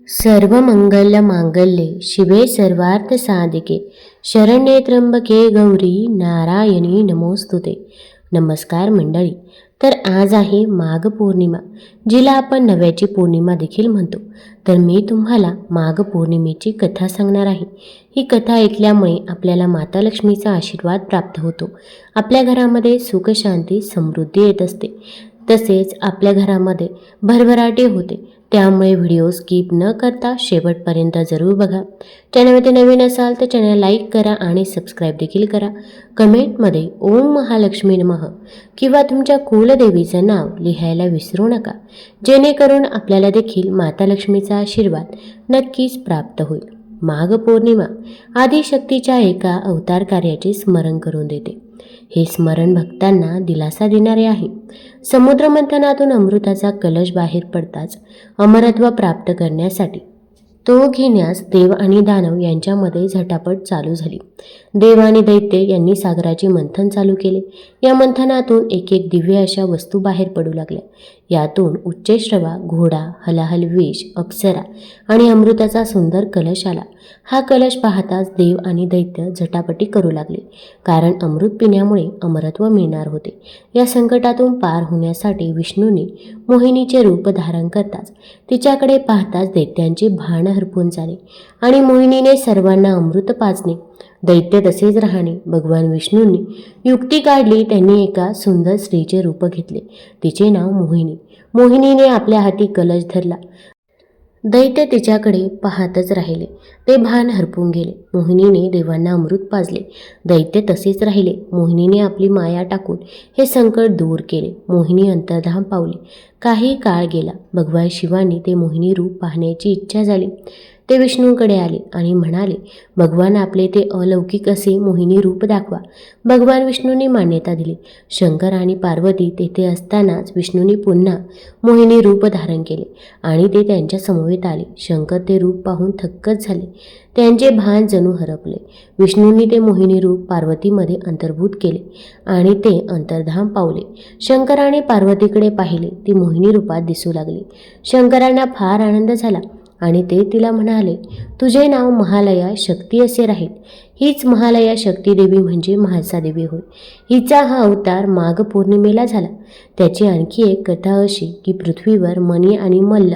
सर्व मंगल मांगल्ये शिवे सर्वार्थ साधिके शरण्ये त्र्यंबके गौरी नारायणी नमोस्तुते। नमस्कार मंडळी तर आज आहे माघ पौर्णिमा जिला आपण नव्याची पौर्णिमा देखील म्हणतो. तर मी तुम्हाला माघ पौर्णिमेची कथा सांगणार आहे. ही कथा ऐकल्यामुळे आपल्याला माता लक्ष्मीचा आशीर्वाद प्राप्त होतो. आपल्या घरामध्ये सुखशांती समृद्धी येत असते. तसेच आपल्या घरामध्ये भरभराटी होते. त्यामुळे व्हिडिओ स्किप न करता शेवटपर्यंत जरूर बघा. चॅनलमध्ये नवीन असाल तर चॅनल लाईक करा आणि सबस्क्राईब देखील करा. कमेंटमध्ये ओम महालक्ष्मी नमः किंवा तुमच्या कुलदेवीचं नाव लिहायला विसरू नका. जेणेकरून आपल्याला देखील माता लक्ष्मीचा आशीर्वाद नक्कीच प्राप्त होईल. माघ पौर्णिमा आदिशक्तीच्या एका अवतार कार्याचे स्मरण करून देते. हे स्मरण भक्तांना दिलासा देणारे आहे. समुद्रमंथनातून अमृताचा कलश बाहेर पडताच अमरत्व प्राप्त करण्यासाठी तो घेण्यास देव आणि दानव यांच्यामध्ये झटापट चालू झाली. देव आणि दैत्य यांनी सागराचे मंथन चालू केले. या मंथनातून एक एक दिव्य अशा वस्तू बाहेर पडू लागल्या. यातून उच्चश्रवा घोडा हलाहल विष अप्सरा आणि अमृताचा सुंदर कलश आला. हा कलश पाहताच देव आणि दैत्य झटापटी करू लागले. कारण अमृत पिण्यामुळे अमरत्व मिळणार होते. या संकटातून पार होण्यासाठी विष्णूने मोहिनीचे रूप धारण करताच तिच्याकडे पाहताच दैत्यांचे भान हरपून झाले आणि मोहिनीने सर्वांना अमृत पाजणे दैत्य तसेच राहणे. भगवान विष्णूंनी युक्ती काढली त्यांनी एका सुंदर स्त्रीचे रूप घेतले. तिचे नाव मोहिनी. मोहिनीने आपल्या हाती कलश धरला. दैत्य तिच्याकडे पाहतच राहिले. ते भान हरपून गेले. मोहिनीने देवांना अमृत पाजले. दैत्य तसेच राहिले. मोहिनीने आपली माया टाकून हे संकट दूर केले. मोहिनी अंतर्धाम पावली. काही काळ गेला. भगवान शिवाने ते मोहिनी रूप पाहण्याची इच्छा झाली. ते विष्णूकडे आले आणि म्हणाले भगवान आपले ते अलौकिक असे मोहिनी रूप दाखवा. भगवान विष्णूंनी मान्यता दिली. शंकर आणि पार्वती तेथे असतानाच विष्णूंनी पुन्हा मोहिनी रूप धारण केले आणि ते त्यांच्या समवेत आले. शंकर ते रूप पाहून थक्कच झाले. त्यांचे भान जणू हरपले. विष्णूंनी ते मोहिनी रूप पार्वतीमध्ये अंतर्भूत केले आणि ते अंतर्धाम पावले. शंकराने पार्वतीकडे पाहिले ती मोहिनी रूपात दिसू लागली. शंकरांना फार आनंद झाला. आणि ते तिला म्हणाले तुझे नाव महालया शक्ती असे राहील. हीच महालया शक्ती म्हणजे देवी म्हणजे महासादेवी होय. हिचा हा अवतार माघ पौर्णिमेला झाला. त्याची आणखी एक कथा अशी की पृथ्वीवर मणी आणि मल्ल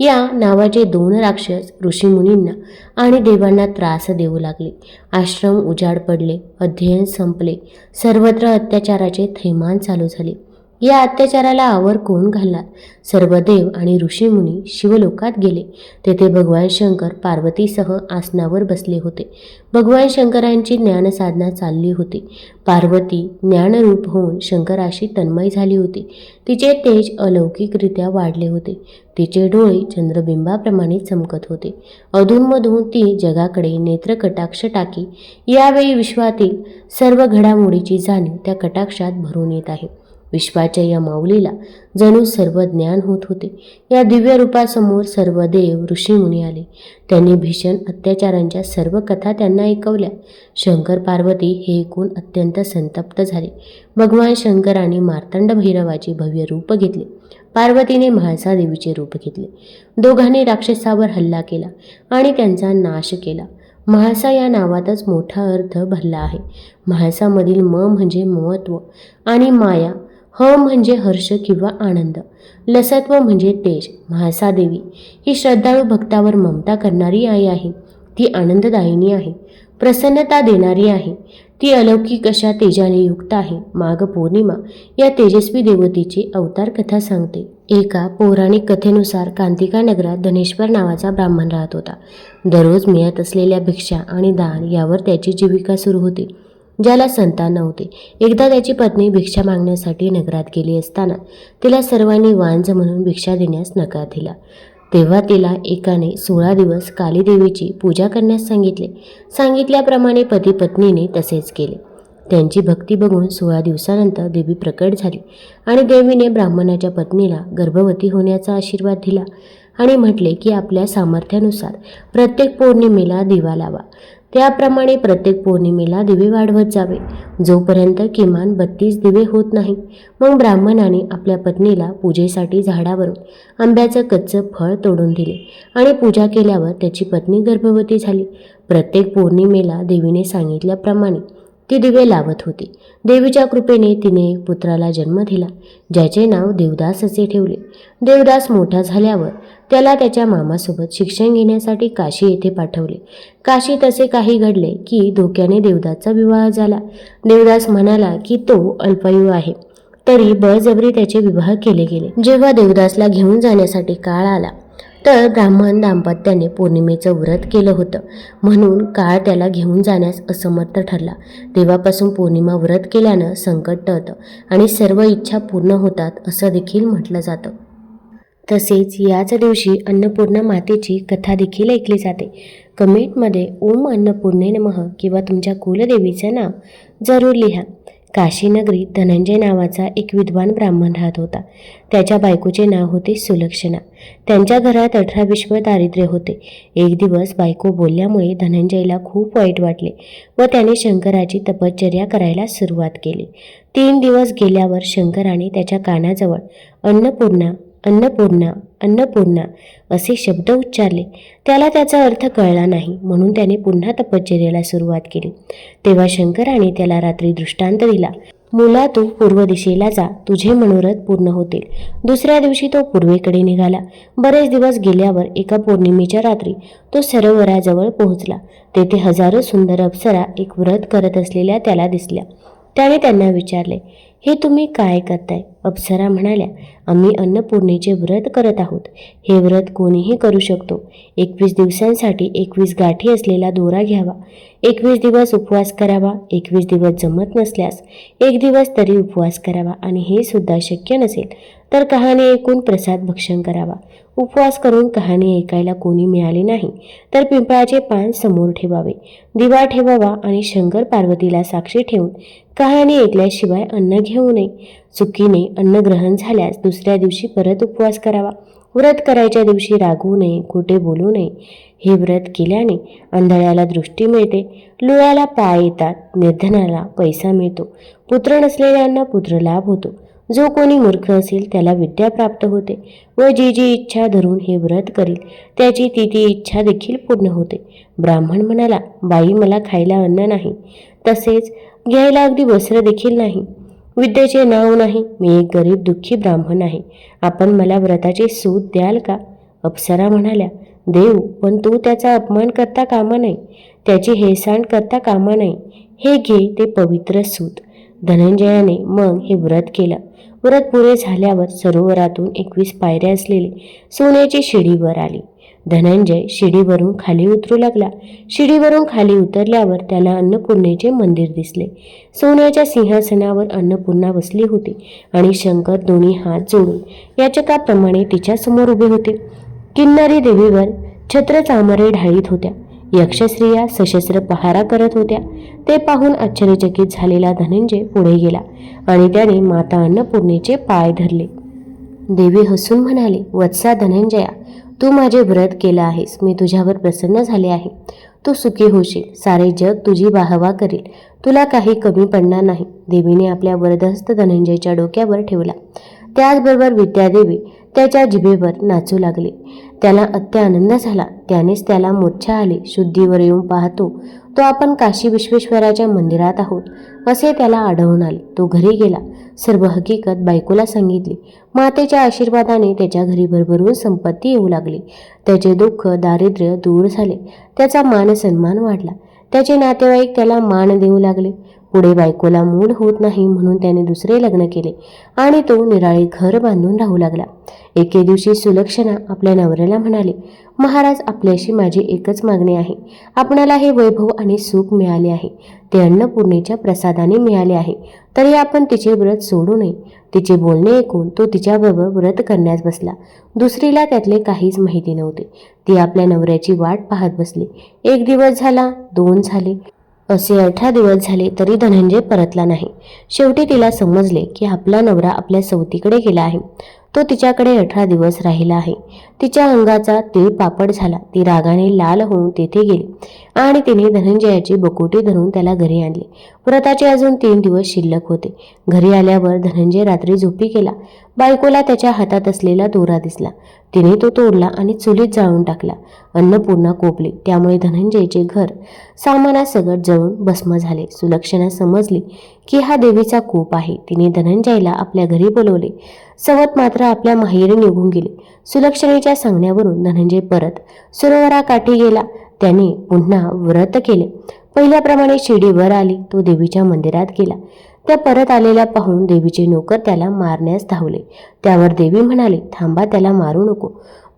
या नावाचे दोन राक्षस ऋषीमुनींना आणि देवांना त्रास देऊ लागले. आश्रम उजाड पडले अध्ययन संपले. सर्वत्र अत्याचाराचे थैमान चालू झाले. या अत्याचाराला आवर कोण घालणार? सर्व देव आणि ऋषीमुनी शिवलोकात गेले. तेथे भगवान शंकर पार्वतीसह आसनावर बसले होते. भगवान शंकरांची ज्ञानसाधना चालली होती. पार्वती ज्ञानरूप होऊन शंकराशी तन्मय झाली होती. तिचे तेज अलौकिकरित्या वाढले होते. तिचे डोळे चंद्रबिंबाप्रमाणे चमकत होते. अधूनमधून ती जगाकडे नेत्रकटाक्ष टाकी. यावेळी विश्वातील सर्व घडामोडीची जाणीव त्या कटाक्षात भरून येत आहे. विश्वाच्या या माऊलीला जणू सर्व ज्ञान होत होते. या दिव्य रूपासमोर सर्व देव ऋषीमुनी आले. त्यांनी भीषण अत्याचारांच्या सर्व कथा त्यांना ऐकवल्या. शंकर पार्वती हे ऐकून अत्यंत संतप्त झाले. भगवान शंकराने मार्तंड भैरवाचे भव्य रूप घेतले. पार्वतीने म्हाळसा देवीचे रूप घेतले. दोघांनी राक्षसावर हल्ला केला आणि त्यांचा नाश केला. म्हाळसा या नावातच मोठा अर्थ भरला आहे. म्हाळसामधील म म्हणजे महत्त्व आणि माया ह म्हणजे हर्ष किंवा आनंद. लसत्व म्हणजे तेज महासादेवी. ही श्रद्धाळू भक्तावर ममता करणारी आई आहे. ती आनंददायिनी आहे. प्रसन्नता देणारी आहे. ती अलौकिक अशा तेजाने युक्त आहे. माघ पौर्णिमा या तेजस्वी देवतेची अवतार कथा सांगते. एका पौराणिक कथेनुसार कांतिका नगरात धनेश्वर नावाचा ब्राह्मण राहत होता. दररोज मिळत असलेल्या भिक्षा आणि दान यावर त्याची जीविका सुरू होती. ज्याला संतान नव्हते एकदा त्याची पत्नी भिक्षा मागण्यासाठी नगरात गेली असताना तिला सर्वांनी वांज म्हणून भिक्षा देण्यास नकार दिला. तेव्हा तिला एकाने सोळा दिवस कालीदेवीची पूजा करण्यास सांगितले. सांगितल्याप्रमाणे पती पत्नीने तसेच केले. त्यांची भक्ती बघून सोळा दिवसानंतर देवी प्रकट झाली आणि देवीने ब्राह्मणाच्या पत्नीला गर्भवती होण्याचा आशीर्वाद दिला आणि म्हटले की आपल्या सामर्थ्यानुसार प्रत्येक पौर्णिमेला दिवा लावा. त्याप्रमाणे प्रत्येक पौर्णिमेला दिवे वाढवत जावे. जोपर्यंत किमान बत्तीस दिवे होत नाही मग ब्राह्मणाने आपल्या पत्नीला पूजेसाठी झाडावरून आंब्याचं कच्चं फळ तोडून दिले आणि पूजा केल्यावर त्याची पत्नी गर्भवती झाली. प्रत्येक पौर्णिमेला देवीने सांगितल्याप्रमाणे ती दिवे लावत होती. देवीच्या कृपेने तिने एक पुत्राला जन्म दिला ज्याचे नाव देवदास असे ठेवले. देवदास मोठा झाल्यावर त्याला त्याच्या मामासोबत शिक्षण घेण्यासाठी काशी येथे पाठवले. काशीत असे काही घडले की धोक्याने देवदासचा विवाह झाला. देवदास म्हणाला की तो अल्पायू आहे. तरी बळजबरी त्याचे विवाह केले गेले. जेव्हा देवदासला घेऊन जाण्यासाठी काळ आला तर ब्राह्मण दाम्पत्याने पौर्णिमेचं व्रत केलं होतं. म्हणून काळ त्याला घेऊन जाण्यास असमर्थ ठरला. तेव्हापासून पौर्णिमा व्रत केल्यानं संकट टळतं आणि सर्व इच्छा पूर्ण होतात असं देखील म्हटलं जातं. तसेच याच दिवशी अन्नपूर्णा मातेची कथा देखील ऐकली जाते. कमेंटमध्ये ओम अन्नपूर्णे नमः किंवा तुमच्या कुलदेवीचं नाव जरूर लिहा. काशीनगरी धनंजय नावाचा एक विद्वान ब्राह्मण राहत होता. त्याच्या बायकोचे नाव होते सुलक्षणा. त्यांच्या घरात अठरा विश्व दारिद्र्य होते. एक दिवस बायको बोलल्यामुळे धनंजयला खूप वाईट वाटले व त्याने शंकराची तपश्चर्या करायला सुरुवात केली. तीन दिवस गेल्यावर शंकराने त्याच्या कानाजवळ अन्नपूर्णा अन्नपूर्णा अन्नपूर्णा असे शब्द उच्चारले. त्याला त्याचा अर्थ कळला नाही म्हणून त्याने पुन्हा तपश्चर्याला सुरुवात केली. तेव्हा शंकराने त्याला रात्री दृष्टांत दिला. मुला तू पूर्व दिशेला जा तुझे मनोरथ पूर्ण होतील. दुसऱ्या दिवशी तो पूर्वेकडे निघाला. बरेच दिवस गेल्यावर एका पौर्णिमेच्या रात्री तो सरोवराजवळ पोहोचला. तेथे हजारो सुंदर अप्सरा एक व्रत करत असलेल्या त्याला दिसल्या. त्याने त्यांना विचारले हे तुम्ही काय करताय? अप्सरा म्हणाल्या आम्ही अन्नपूर्णेचे व्रत करत आहोत. हे व्रत कोणीही करू शकतो. एकवीस दिवसांसाठी एकवीस गाठी असलेला दोरा घ्यावा. एकवीस दिवस उपवास करावा. एकवीस दिवस जमत नसल्यास एक दिवस तरी उपवास करावा आणि हे सुद्धा शक्य नसेल. तर कहाणी ऐकून प्रसाद भक्षण करावा. उपवास करून कहाणी ऐकायला कोणी मिळाले नाही तर पिंपळाचे पान समोर ठेवावे. दिवा ठेवावा आणि शंकर पार्वतीला साक्षी ठेवून कहाणी ऐकल्याशिवाय अन्न घेऊ नये. चुकीने अन्न ग्रहण झाल्यास दुसऱ्या दिवशी परत उपवास करावा. व्रत करायच्या दिवशी रागवू नये खोटे बोलू नये. हे व्रत केल्याने आंधळ्याला दृष्टी मिळते. लुळ्याला पाय येतात निर्धनाला पैसा मिळतो. पुत्र नसलेल्यांना पुत्र लाभ होतो. जो कोणी मूर्ख असेल त्याला विद्या प्राप्त होते व जी जी इच्छा धरून हे व्रत करील त्याची ती ती इच्छा देखील पूर्ण होते. ब्राह्मण म्हणाला बाई मला खायला अन्न नाही. तसेच घ्यायला अगदी वस्त्र देखील नाही. विद्येचे नाव नाही. मी एक गरीब दुःखी ब्राह्मण आहे. आपण मला व्रताचे सूत द्याल का? अप्सरा म्हणाल्या देऊ पण तू त्याचा अपमान करता कामा नाही त्याची हेळसांड करता कामा नाही हे घे ते पवित्र सूत. धनंजयाने मग हे व्रत केलं. व्रत पुरे झाल्यावर सरोवरातून एकवीस पायऱ्या असलेली सोन्याची शिडीवर आली. धनंजय शिडीवरून खाली उतरू लागला. शिडीवरून खाली उतरल्यावर त्याला अन्नपूर्णेचे मंदिर दिसले. सोन्याच्या सिंहासनावर अन्नपूर्णा बसली होती आणि शंकर दोन्ही हात जोडून याचकाप्रमाणे तिच्यासमोर उभे होते. किन्नरी देवीवर छत्र चामरे ढाळीत होत्या. यक्षस्त्रिया सशस्त्र पहारा करत होत्या. ते पाहून आश्चर्यचकित झालेला धनंजय पुढे गेला आणि त्याने माता अन्नपूर्णेचे पाय धरले. देवी हसून म्हणाली वत्सा धनंजया तू माझे व्रत केलं आहेस. मी तुझ्यावर प्रसन्न झाले आहे. तू सुखी होशील. सारे जग तुझी वाहवा करेल. तुला काही कमी पडणार नाही. देवीने आपल्या वरदहस्त धनंजयच्या डोक्यावर ठेवला. त्याचबरोबर विद्यादेवी त्याच्या जिभेवर नाचू लागले. त्याला अत्य आनंद झाला. त्यानेच त्याला मूर्छा आली. शुद्धीवर येऊन पाहतो तो आपण काशी विश्वेश्वराच्या मंदिरात आहोत असे त्याला आढळून आले. तो घरी गेला. सर्व हकीकत बायकोला सांगितली. मातेच्या आशीर्वादाने त्याच्या घरी भरभरून संपत्ती येऊ लागली. त्याचे दुःख दारिद्र्य दूर झाले. त्याचा मान सन्मान वाढला. त्याचे नातेवाईक त्याला मान देऊ लागले. पुढे बायकोला मूड होत नाही म्हणून त्याने दुसरे लग्न केले आणि तो निराळे घर बांधून राहू लागला. एके दिवशी सुलक्षणा आपल्या नवऱ्याला म्हणाले महाराज आपल्याशी माझी एकच मागणी आहे. आपणाला हे वैभव आणि सुख मिळाले आहे. ते अन्नपूर्णेच्या प्रसादाने मिळाले आहे. तरी आपण तिचे व्रत सोडू नये तिचे बोलणे ऐकून तो तिच्याबरोबर व्रत करण्यास बसला. दुसरीला त्यातले काहीच माहिती नव्हते. ती आपल्या नवऱ्याची वाट पाहत बसली. एक दिवस झाला दोन झाले. असे अठरा दिवस झाले तरी धनंजय परतला नाही. शेवटी तिला समजले की आपला नवरा आपल्या सवतीकडे गेला आहे. तो तिच्याकडे अठरा दिवस राहिला आहे. तिच्या अंगाचा तीळ पापड झाला. ती रागाने लाल होऊन तेथे गेली आणि तिने धनंजयाची बकोटी धरून त्याला घरी आणली. व्रताचे अजून तीन दिवस शिल्लक होते. घरी आल्यावर धनंजय रात्री झोपी गेला. बायकोला त्याच्या हातात असलेला दोरा दिसला. तिने तो तोडला आणि चुलीत जाळून टाकला. अन्नपूर्णा कोपली. त्यामुळे धनंजयचे घर सामानासकट जळून भस्म झाले. सुलक्षणा समजली की हा देवीचा कोप आहे. तिने धनंजयला आपल्या घरी बोलवले. सवत मात्र आपल्या माहेरी निघून गेले. सुलक्षणेच्या सांगण्यावरून धनंजय परत सरोवराकाठी गेला. त्याने पुन्हा व्रत केले. पहिल्याप्रमाणे शिडीवर आली. तो देवीच्या मंदिरात गेला. त्या परत आलेल्या पाहून देवीचे नोकर त्याला मारण्यास धावले. त्यावर देवी म्हणाली थांबा त्याला मारू नको.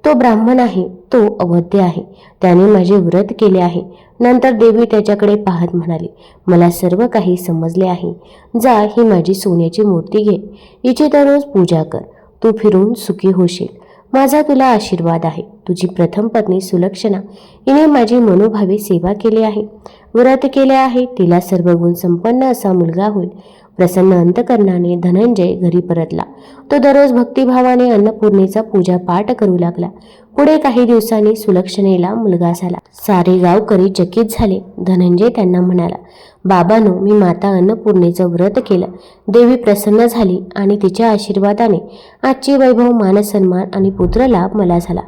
तो ब्राह्मण आहे तो अवध्य आहे. त्याने माझे व्रत केले आहे. नंतर देवी त्याच्याकडे पाहत म्हणाली मला सर्व काही समजले आहे. जा ही माझी सोन्याची मूर्ती घे. हिची दररोज पूजा कर. तू फिरून सुखी होशील. माझा तुला आशीर्वाद आहे. तुझी प्रथम पत्नी सुलक्षणा. हिने माझी मनोभावे सेवा केली आहे. व्रत केले आहे. तिला सर्व गुण संपन्न असा मुलगा होईल. प्रसन्न अंतकरणाने धनंजय घरी परतला. तो दररोज भक्तिभावाने अन्नपूर्णेचा पूजा पाठ करू लागला. पुढे काही दिवसांनी सुलक्षणेला मुलगा झाला. सारे गावकरी चकित झाले. धनंजय त्यांना म्हणाला बाबानो मी माता अन्नपूर्णेचं व्रत केलं. देवी प्रसन्न झाली आणि तिच्या आशीर्वादाने आजची वैभव मानसन्मान आणि पुत्रलाभ मला झाला.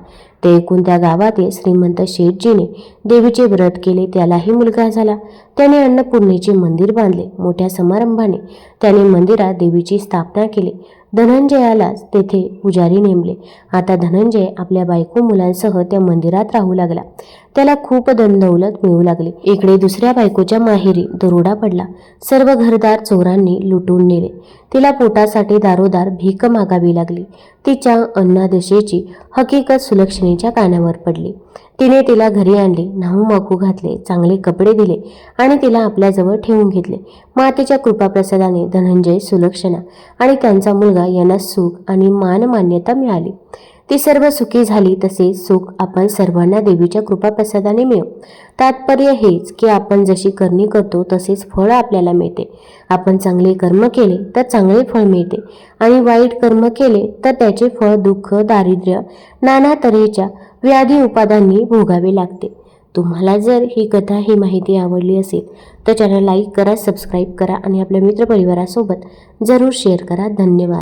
ते ऐकून त्या गावातील श्रीमंत शेठजीने देवीचे व्रत केले त्यालाही मुलगा झाला. त्याने अन्नपूर्णेचे मंदिर बांधले. मोठ्या समारंभाने त्याने मंदिरात देवीची स्थापना केली. धनंजयालाच तेथे पुजारी नेमले. आता धनंजय आपल्या बायको मुलांसह त्या मंदिरात राहू लागला. त्याला खूप दंडवलत मिळू लागली. इकडे दुसऱ्या बायकोच्या माहेरी दरोडा पडला. सर्व घरदार चोरांनी लुटून नेले. तिला पोटासाठी दारोदार भीक मागावी लागली. तिच्या अन्नादशेची हकीकत सुलक्षणेच्या कानावर पडली. तिने तिला घरी आणले न्हाऊ माकू घातले चांगले कपडे दिले आणि तिला आपल्याजवळ ठेवून घेतले. मातेच्या कृपाप्रसादाने धनंजय सुलक्षणा आणि त्यांचा मुलगा यांना सुख आणि मान मान्यता मिळाली. ती सर्व सुखी झाली तसे सुख आपण सर्वांना देवीच्या कृपाप्रसादाने मिळू. तात्पर्य हेच की आपण जशी करणी करतो तसेच फळ आपल्याला मिळते. आपण चांगले कर्म केले तर चांगले फळ मिळते. आणि वाईट कर्म केले तर त्याचे फळ दुःख दारिद्र्य नाना तऱ्हेच्या व्याधी उपादांनी भोगावे लागते. तुम्हाला जर ही कथा ही माहिती आवडली असेल तर चॅनल लाईक करा सबस्क्राईब करा आणि आपल्या मित्रपरिवारासोबत जरूर शेअर करा. धन्यवाद.